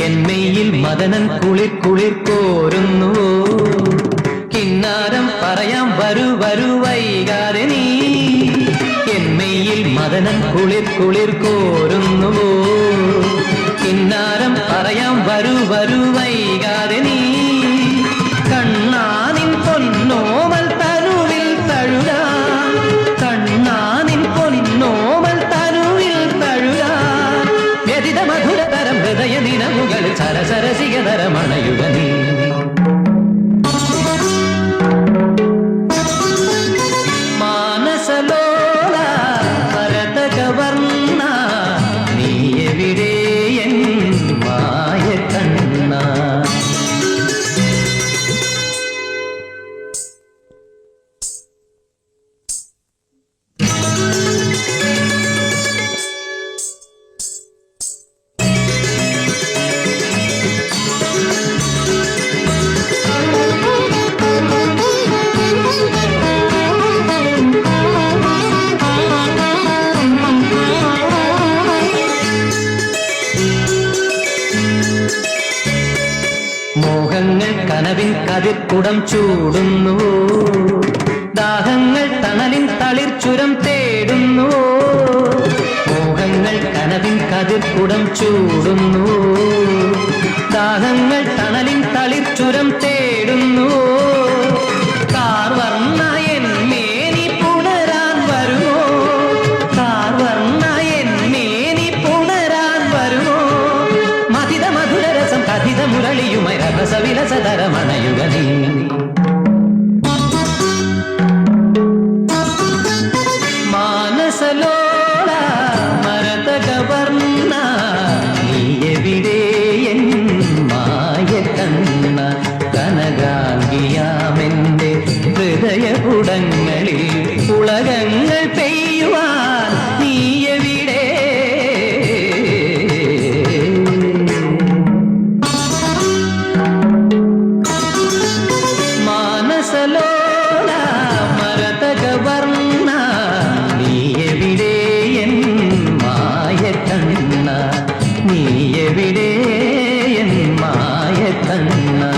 എന്മയിൽ മദനൻ കുളിർ കുളിർ കോരുന്നു. കിന്നാരം പറയാം വരൂ വരൂ വൈകാതെ നീ. എന്മയിൽ മദനൻ കുളിർ കുളിർ കോരുന്നു. കിന്നാരം ഹൃദയ നിനമുകളിൽ സരസരസികതരമണയുക നീ. മോഹങ്ങൾ കനവിൻ കതിർക്കുടം ചൂടുന്നു. ദാഹങ്ങൾ തണലിൻ ചുരം തേടുന്നു. മോഹങ്ങൾ കനവിൻ കതിർക്കുടം ചൂടുന്നു. ദാഹങ്ങൾ തണലിൻ ചുരം തേടുന്നു മുരളിയുമായി രസവിലസതരമണയുക നീ. മാനസലോല മരതകവർണ നീ എവിടെ എൻ ഹൃദയപുടങ്ങളിൽ ഉളക మనసులోన మరతగ వర్ణ నీ ఎవిడే ఎన్ మాయ కన్న. నీ ఎవిడే ఎన్ మాయ కన్నా.